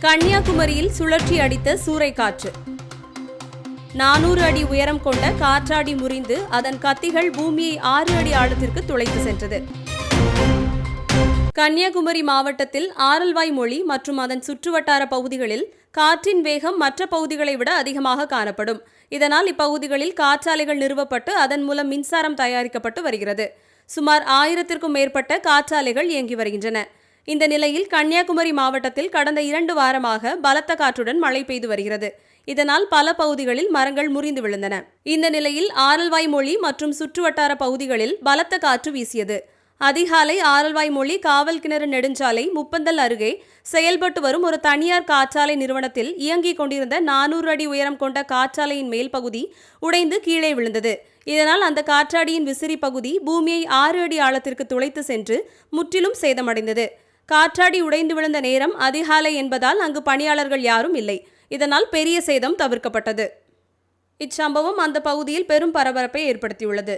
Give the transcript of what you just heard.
கன்னியாகுமரியில் சுழற்சி அடித்த சூறைக்காற்று. நானூறு அடி உயரம் கொண்ட காற்றாடி முறிந்து அதன் கத்திகள் பூமியை ஆறு அடி ஆழத்திற்கு துளைத்து சென்றது. கன்னியாகுமரி மாவட்டத்தில் ஆரல்வாய் மொழி மற்றும் அதன் சுற்றுவட்டார பகுதிகளில் காற்றின் வேகம் மற்ற பகுதிகளை விட அதிகமாக காணப்படும். இதனால் இப்பகுதிகளில் காற்றாலைகள் நிறுவப்பட்டு அதன் மூலம் மின்சாரம் தயாரிக்கப்பட்டு வருகிறது. சுமார் ஆயிரத்திற்கும் மேற்பட்ட காற்றாலைகள் இயங்கி வருகின்றன. இந்த நிலையில் கன்னியாகுமரி மாவட்டத்தில் கடந்த இரண்டு வாரமாக பலத்த காற்றுடன் மழை பெய்து வருகிறது. இதனால் பல பகுதிகளில் மரங்கள் முறிந்து விழுந்தன. இந்த நிலையில் ஆரல்வாய் மொழி மற்றும் சுற்றுவட்டார பகுதிகளில் பலத்த காற்று வீசியது. அதிகாலை ஆரல்வாய் மொழி காவல் கிணறு நெடுஞ்சாலை முப்பந்தல் அருகே செயல்பட்டு வரும் ஒரு தனியார் காற்றாலை நிறுவனத்தில் இயங்கிக் கொண்டிருந்த நானூறு அடி உயரம் கொண்ட காற்றாலையின் மேல் பகுதி உடைந்து கீழே விழுந்தது. இதனால் அந்த காற்றாடியின் விசிறி பகுதி பூமியை ஆறு அடி ஆழத்திற்கு துளைத்து சென்று முற்றிலும் சேதமடைந்தது. காற்றாடி உடைந்து விழுந்த நேரம் அதிகாலை என்பதால் அங்கு பணியாளர்கள் யாரும் இல்லை. இதனால் பெரிய சேதம் தவிர்க்கப்பட்டது. இச்சம்பவம் அந்த பகுதியில் பெரும் பரபரப்பை ஏற்படுத்தியுள்ளது.